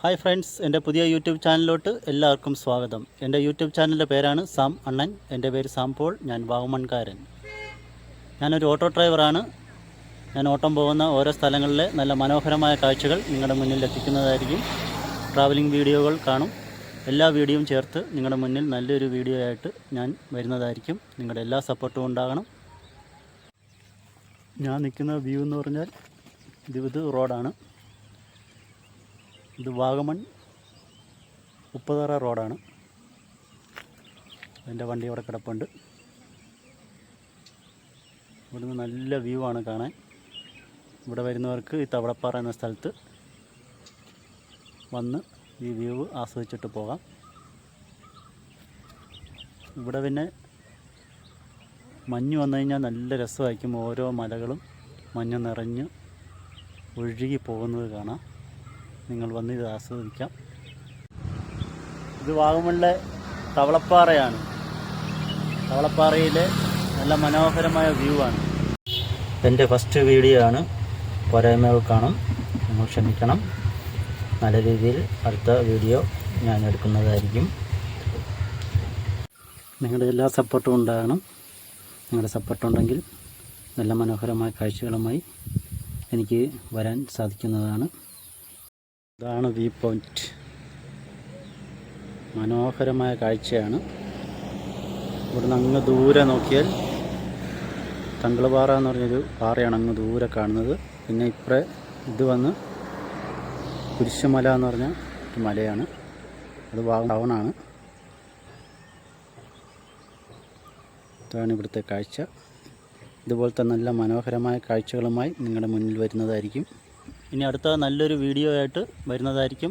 Hi friends എന്റെ പുതിയ YouTube ചാനലിലോട്ട് എല്ലാവർക്കും സ്വാഗതം. എന്റെ യൂട്യൂബ് ചാനലിന്റെ പേരാണ് സാം അണ്ണൻ എന്റെ പേര് സാം പോൾ ഞാൻ വാഗമൺകാരൻ ഞാനൊരു ഓട്ടോ ഡ്രൈവറാണ്. ഞാൻ ഓട്ടം പോകുന്ന ഓരോ സ്ഥലങ്ങളിലെ നല്ല മനോഹരമായ കാഴ്ചകൾ നിങ്ങളുടെ മുന്നിൽ എത്തിക്കുന്നതായിരിക്കും. ട്രാവലിംഗ് വീഡിയോകൾ കാണും. എല്ലാ വീഡിയോയും ചേർത്ത് നിങ്ങളുടെ മുന്നിൽ നല്ലൊരു വീഡിയോ ആയിട്ട് ഞാൻ വരുന്നതായിരിക്കും. നിങ്ങളുടെ എല്ലാ സപ്പോർട്ടും ഉണ്ടാകണം. ഞാൻ നിൽക്കുന്ന വ്യൂ എന്ന് പറഞ്ഞാൽ ഇത് റോഡാണ്. ഇത് വാഗമൺ ഉപ്പതറ റോഡാണ്. എന്റെ വണ്ടി അവിടെ കിടപ്പുണ്ട്. ഇവിടുന്ന് നല്ല വ്യൂ ആണ് കാണാൻ. ഇവിടെ വരുന്നവർക്ക് ഈ തവളപ്പാറ എന്ന സ്ഥലത്ത് വന്ന് ഈ വ്യൂ ആസ്വദിച്ചിട്ട് പോകാം. ഇവിടെ പിന്നെ മഞ്ഞ് വന്നു കഴിഞ്ഞാൽ നല്ല രസമായിരിക്കും. ഓരോ മലകളും മഞ്ഞ് നിറഞ്ഞ് ഒഴുകി പോകുന്നത് കാണാം. നിങ്ങൾ വന്ന് ഇത് ആസ്വദിക്കാം. ഇത് വാഗമണിലെ തവളപ്പാറയാണ്. തവളപ്പാറയിലെ നല്ല മനോഹരമായ വ്യൂ ആണ്. എന്റെ ഫസ്റ്റ് വീഡിയോ ആണ്. പോരായ്മകൾ കാണും. നിങ്ങൾ ക്ഷമിക്കണം. നല്ല രീതിയിൽ അടുത്ത വീഡിയോ ഞാൻ എടുക്കുന്നതായിരിക്കും. നിങ്ങളുടെ എല്ലാ സപ്പോർട്ടും ഉണ്ടാകണം. നിങ്ങളുടെ സപ്പോർട്ട് ഉണ്ടെങ്കിൽ നല്ല മനോഹരമായ കാഴ്ചകളുമായി എനിക്ക് വരാൻ സാധിക്കുന്നതാണ്. ഇതാണ് വ്യൂ പോയിന്റ്. മനോഹരമായ കാഴ്ചയാണ്. ഇവിടുന്ന് അങ്ങ് ദൂരെ നോക്കിയാൽ തങ്കളപാറ എന്ന് പറഞ്ഞൊരു പാറയാണ് അങ്ങ് ദൂരെ കാണുന്നത്. പിന്നെ ഇപ്പറേ ഇത് വന്ന് കുരിശുമല എന്ന് പറഞ്ഞ ഒരു മലയാണ്. അത് ടൗണാണ് ഇതാണ് ഇവിടുത്തെ കാഴ്ച. ഇതുപോലത്തെ നല്ല മനോഹരമായ കാഴ്ചകളുമായി നിങ്ങളുടെ മുന്നിൽ വരുന്നതായിരിക്കും. ഇനി അടുത്ത നല്ലൊരു വീഡിയോ ആയിട്ട് വരുന്നതായിരിക്കും.